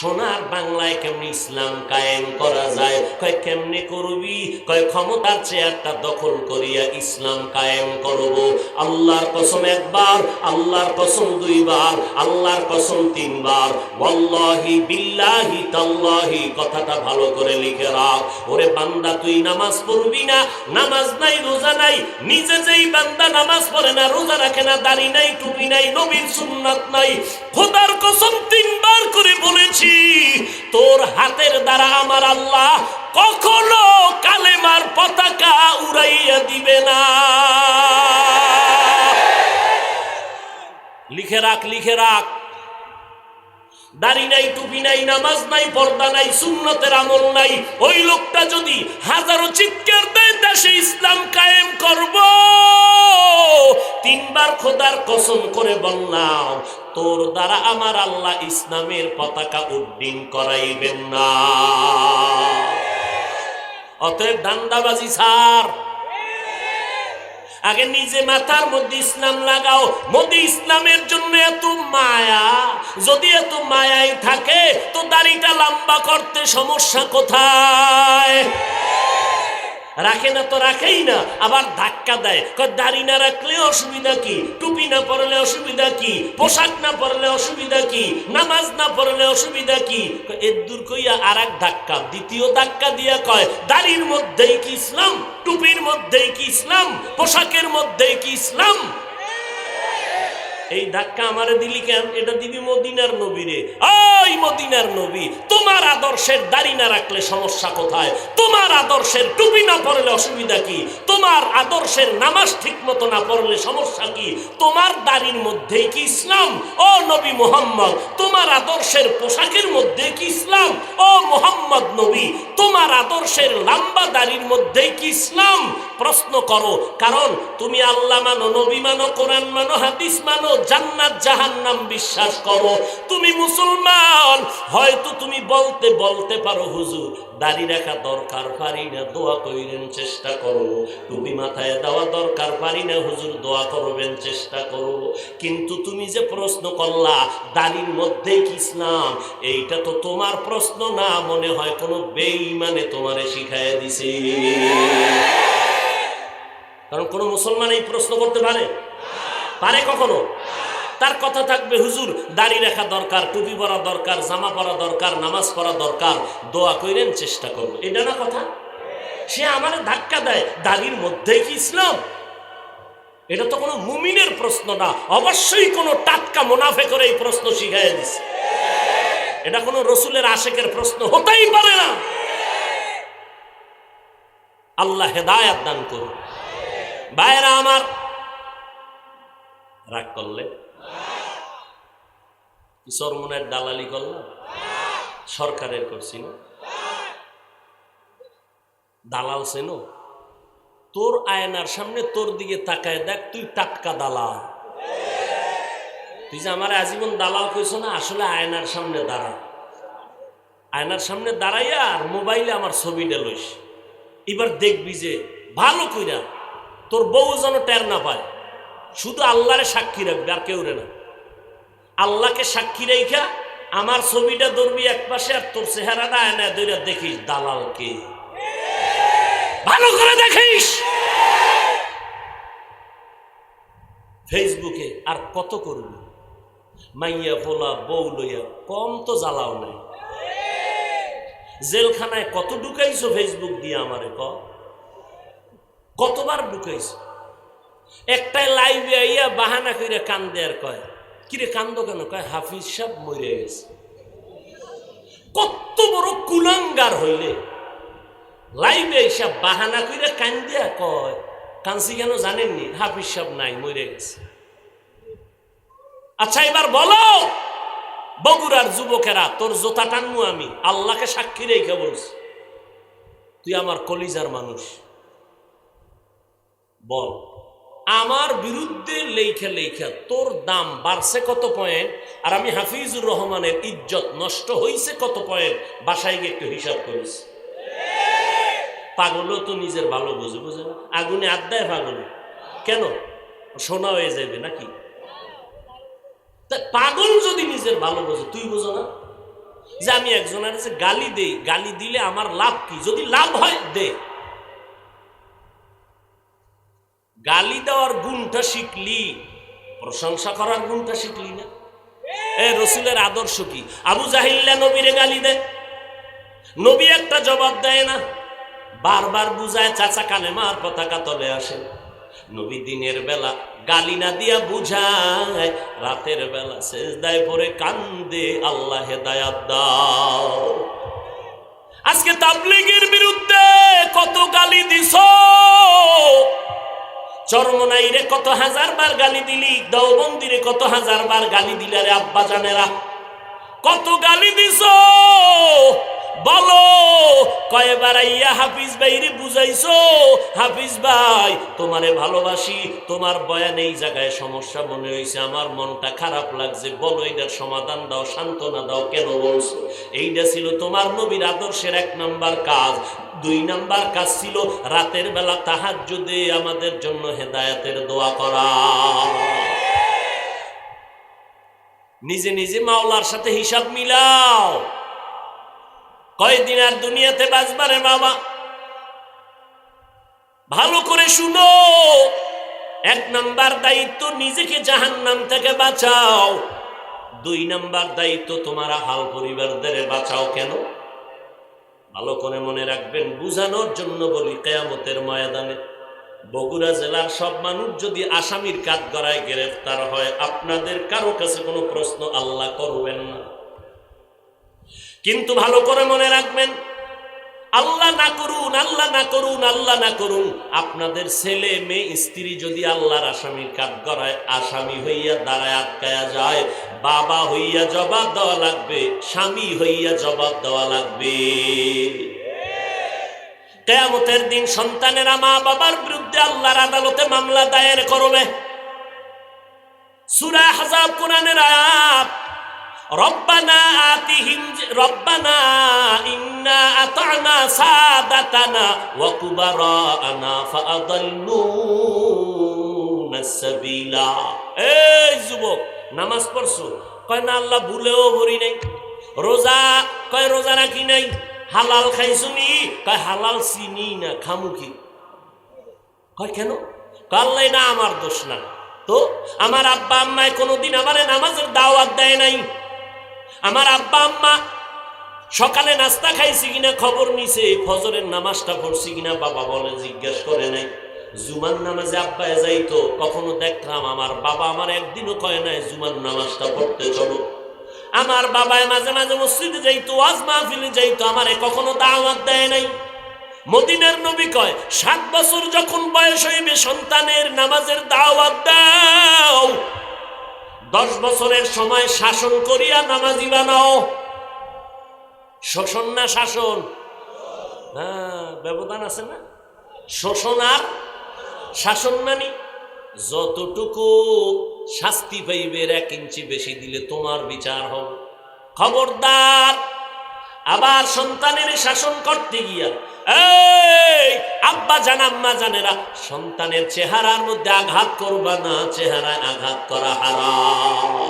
সোনার বাংলায় কেমনি ইসলাম কায়েম করা যায়? কয়, কেমনে করবি? কয়, ক্ষমতার চেয়ারটা দখল করিয়া ইসলাম কায়েম করব। আল্লাহর কসম একবার, আল্লাহর কসম দুইবার, আল্লাহর কসম তিনবার। ওয়াল্লাহি বিল্লাহি তাল্লাহি, কথাটা ভালো করে লিখে রাখ। ওরে বান্দা, তুই নামাজ পড়বি না? নামাজ নাই, রোজা নাই? নিজে যেই বান্দা নামাজ পড়ে না, রোজা রাখে না, দাড়ি নাই, টুপি নাই, নবীর সুন্নাত নাই। খোদার কসম তিনবার করে বলেছি তোর হাতের দ্বারা আমার আল্লাহ কখনো কালেমার পতাকা উড়াইয়া দিবে না। লিখে রাখ লিখে রাখ। দাড়ি নাই, টুপি নাই, নামাজ নাই, পর্দা নাই, সুন্নতের আমল নাই। ওই লোকটা যদি হাজারো চিৎকার দেয়, দেশে ইসলাম কায়েম করব। তিনবার খোদার কসম করে বললাম, তোর দ্বারা আমার আল্লাহ ইসলামের পতাকা উড্ডীন করাইবেন না। অতএব দান্দাবাজি সার আগে নিজে মাথার মধ্যে ইসলাম লাগাও। মোদি ইসলামের জন্য এত মায়া, যদি এত মায়াই থাকে, তো দাড়িটা লম্বা করতে সমস্যা কোথায়? রাখে না তো রাখেই না, আবার ধাক্কা দেয়। দাড়ি না রাখলে অসুবিধা কি? টুপি না পরলে অসুবিধা কি? পোশাক না পরলে অসুবিধা কি? নামাজ না পড়লে অসুবিধা কি? এর দূর কইয়া আর এক ধাক্কা, দ্বিতীয় ধাক্কা দিয়া কয়, দাড়ির মধ্যেই কি ইসলাম? টুপির মধ্যেই কি ইসলাম? পোশাকের মধ্যেই কি ইসলাম? এই ধাক্কা আমারে দিলি কেন? এটা দিবি মদিনার নবীরে। ওই মদিনার নবী, তোমার আদর্শের দাড়ি না রাখলে সমস্যা কোথায়? তোমার আদর্শের টুপি না পড়লে অসুবিধা কি? তোমার আদর্শের নামাজ ঠিক মতো না পড়লে সমস্যা কি? তোমার দাড়ির মধ্যেই কি ইসলাম? ও নবী মোহাম্মদ, তোমার আদর্শের পোশাকের মধ্যে কি ইসলাম? ও মোহাম্মদ নবী, তোমার আদর্শের লম্বা দাড়ির মধ্যেই কি ইসলাম? প্রশ্ন করো, কারণ তুমি আল্লাহ মানো, নবী মানো, কোরআন মানো, হাদিস মানো, জান্নাত, জাহান্নাম বিশ্বাস করো। তুমি মুসলমান, হয়তো তুমি বলতে বলতে পারো, হুজুর, দাড়ি রাখা দরকার পারি না, দোয়া করিলেন চেষ্টা করো। টুপি মাথায় দেওয়া দরকার পারি না, হুজুর, দোয়া করবেন, চেষ্টা করো। কিন্তু তুমি যে প্রশ্ন করলা, দাড়ির মধ্যে কি ইসলাম, এইটা তো তোমার প্রশ্ন না, মনে হয় কোনো বেঈমানে তোমারে শিখাইয়া দিছে। কারণ কোনো মুসলমান এই প্রশ্ন করতে পারে? পারে কখনো? তার কথা থাকবে, হুজুর, দাড়ি রাখা দরকার, টুপি পরা দরকার, জামা পরা দরকার, নামাজ পড়া দরকার, দোয়া কইরেন, চেষ্টা করব এটা না কথা? সে আমার ধাক্কা দেয়, দাড়ির মধ্যেই কি ইসলাম? এটা তো কোনো মুমিনের প্রশ্ন না। অবশ্যই কোনো টাটকা মুনাফে করে এই প্রশ্ন শিখাই দিছে। এটা কোনো রসুলের আশেকের প্রশ্ন হতেই পারে না। আল্লাহ হেদায়াত দান করুন। ভাইরা আমার। রাগ করলে? কি সরমনের দালালি করলাম সরকারের করছি না? দালাল সেনো? তোর আয়নার সামনে তোর দিকে তাকায় দেখ, তুই টাটকা দালাল। তুই যে আমার আজীবন দালাল কইছ না, আসলে আয়নার সামনে দাঁড়া। আয়নার সামনে দাঁড়াইয়া আর মোবাইলে আমার ছবিটা লইস। এবার দেখবি যে ভালো কইরা তোর বউ যেন টের না পায়। শুধু আল্লাহরে সাক্ষী রাখবে, আর কেউ রে না। আল্লাহকে সাক্ষী রেখা আমার ছবিটা ধরবি এক পাশে আর তোর চেহারাটা আয়না দইরা দেখিস দালালকে। ভালো করে দেখিস। ফেসবুকে আর কত করবি? মাইয়া ফোলা বউ লইয়া কম তো জ্বালাও নাই। জেলখানায় কত ঢুকাইছো ফেসবুক দিয়ে আমারে ক? কতবার ঢুকাইছো একটাই লাইভে আইয়া বাহানা করে কান্দে আর কয়, কিরে কান্দ কেন? কয়, হাফিজ সাহেব মরে গেছে। কত বড় কুলাঙ্গার হইলে। লাইভে এসা বাহানা করে কান্দিয়া কয় কান্সি কেন জানেননি? হাফিজ সাহেব নাই, মরে গেছে। আচ্ছা এবার বলো, বগুড়ার যুবকেরা, তোর জোতা টানমু আমি, আল্লাহকে সাক্ষী রেখে বলছি, তুই আমার কলিজার মানুষ। বল। আমার বিরুদ্ধে লেখা লেখা তোর দাম বাড়ছে কত পয়েন্ট আর আমি হাফিজুর রহমানের ইজ্জত নষ্ট হইছে কত পয়েন্ট বাসায় গিয়ে একটু হিসাব করিস। পাগলও তো নিজের ভালো বুঝে বুঝে না? আগুনে আড্ডায় পাগল। কেন? সোনা হয়ে যাবে নাকি? তা পাগল যদি নিজের ভালো বোঝে, তুই বোঝো না? যে আমি একজনের গালি দেই, গালি দিলে আমার লাভ কি? যদি লাভ হয়, দে। গালি দেওয়ার গুণটা শিখলি, প্রশংসা করার গুণটা শিখলি না? এ রসুলের আদর্শ কি? আবু জাহিল্লা নবীরে গালি দেয়? নবী একটা জবাব দেয় না। বারবার বুঝায়, চাচা কালেমার পতাকা তলে আসে। নবী দিনের বেলা গালি না দিয়া বুঝায়, রাতের বেলা শেষদায় পরে কান্দে, আল্লাহ হেদায়াত দাও। আজকে তাবলিগের বিরুদ্ধে কত গালি দিছ? চরমনাইরে কত হাজার বার গালি দিলি দৌবন্দিরে কত হাজার বার গালি দিলে রে আব্বা জানেরা কত গালি দিছ? বলো, কয়বার আইয়া হাফিজ ভাইরে বুঝাইছো? হাফিজ ভাই, তোমারে ভালোবাসি, তোমার বয়ান এই জায়গায় সমস্যা মনে হয়েছে আমার মনটা খারাপ লাগছে। বলো, এটার সমাধান দাও, সান্ত্বনা দাও, কেন বলছো? এইটা ছিল তোমার নবীর আদর্শের এক নাম্বার কাজ। দুই নাম্বার কাজ ছিল রাতের বেলা তাহার যদি আমাদের জন্য হেদায়াতের দোয়া করা। নিজে নিজে মাওলার সাথে হিসাব মিলাও। কয়দিন আর দুনিয়াতে বাঁচবারে বাবা? ভালো করে শুনো। এক নাম্বার দায়িত্ব নিজেকে জাহান নাম থেকে বাঁচাও। দুই নাম্বার দায়িত্ব তোমার হাল পরিবারদের বাঁচাও কেন? ভালো করে মনে রাখবেন, বুঝানোর জন্য বলি কেয়ামতের ময়দানে। বগুড়া জেলার সব মানুষ যদি আসামির কাঠ গড়ায় গ্রেফতার হয়, আপনাদের কারও কাছে কোনো প্রশ্ন আল্লাহ করবেন না। কিন্তু ভালো করে মনে রাখবেন, আল্লাহ না করুন, আল্লাহ না করুন, আল্লাহ না করুন, আপনাদের ছেলে, মেয়ে, স্ত্রী যদি আল্লাহর আসামির কাঠ করায় আসামি হইয়া দাঁড়ায়, আটকায়া যায়, বাবা হইয়া জবাব দেওয়া লাগবে, স্বামী হইয়া জবাব দেওয়া লাগবে। কেয়ামতের দিন সন্তানেরা মা বাবার বিরুদ্ধে আল্লাহর আদালতে মামলা দায়ের করবে। সুরা হাজাব কোরআনের আয়াত। রব্বানা আতিহিম রব্বানা ইন্না আতানা সাদাতানা ওয়া কুবারানা ফাআদাল্লুনা সাবিলা এই যুবক, নামাজ পড়ছো? কয়, না আল্লাহ, ভুলেও ভরি নাই। রোজা, কয়, রোজা রাখি নাই। হালাল খাইছুনি কয়, হালাল চিনি না খামুখি কয়, কেন? কাল্লাই না আমার দোষ না। তো, আমার আব্বা আম্মায় কোনোদিন আমারে নামাজের দাওয়াত দেয় নাই। আমার আব্বা, আম্মা, সকালে নাস্তা খাইছি কিনা খবর নিছে, ফজরের নামাজটা পড়ছি কিনা বাবা বলে জিজ্ঞেস করে নাই। জুমার নামাজে আব্বায় যাইতো, কখনো দেখলাম আমার বাবা আমার একদিনও কয় নাই, জুমার নামাজটা পড়তে চলো। আমার বাবায় মাঝে মাঝে মসজিদে যাইতো, ওয়াজ মাহফিলে যাইতো, আমারে কখনো দাওয়াত দেয় নাই। মদিনার নবী কয়, সাত বছর যখন বয়স হইবে সন্তানের নামাজের দাওয়াত দাও। দশ বছরের সময় শাসন করিয়া নামাজি বানাও। শোষণ না শাসন? হ্যাঁ ব্যবধান আছে না? শোষণ আর শাসন মানি? যতটুকু শাস্তি পাইবে, এক ইঞ্চি বেশি দিলে তোমার বিচার হবে। খবরদার আবার সন্তানের শাসন করতে গিয়া, এই, আব্বা জান, আম্মা জানেরা, সন্তানের চেহারার মধ্যে আঘাত করবা না, চেহারায় আঘাত করা হারাম।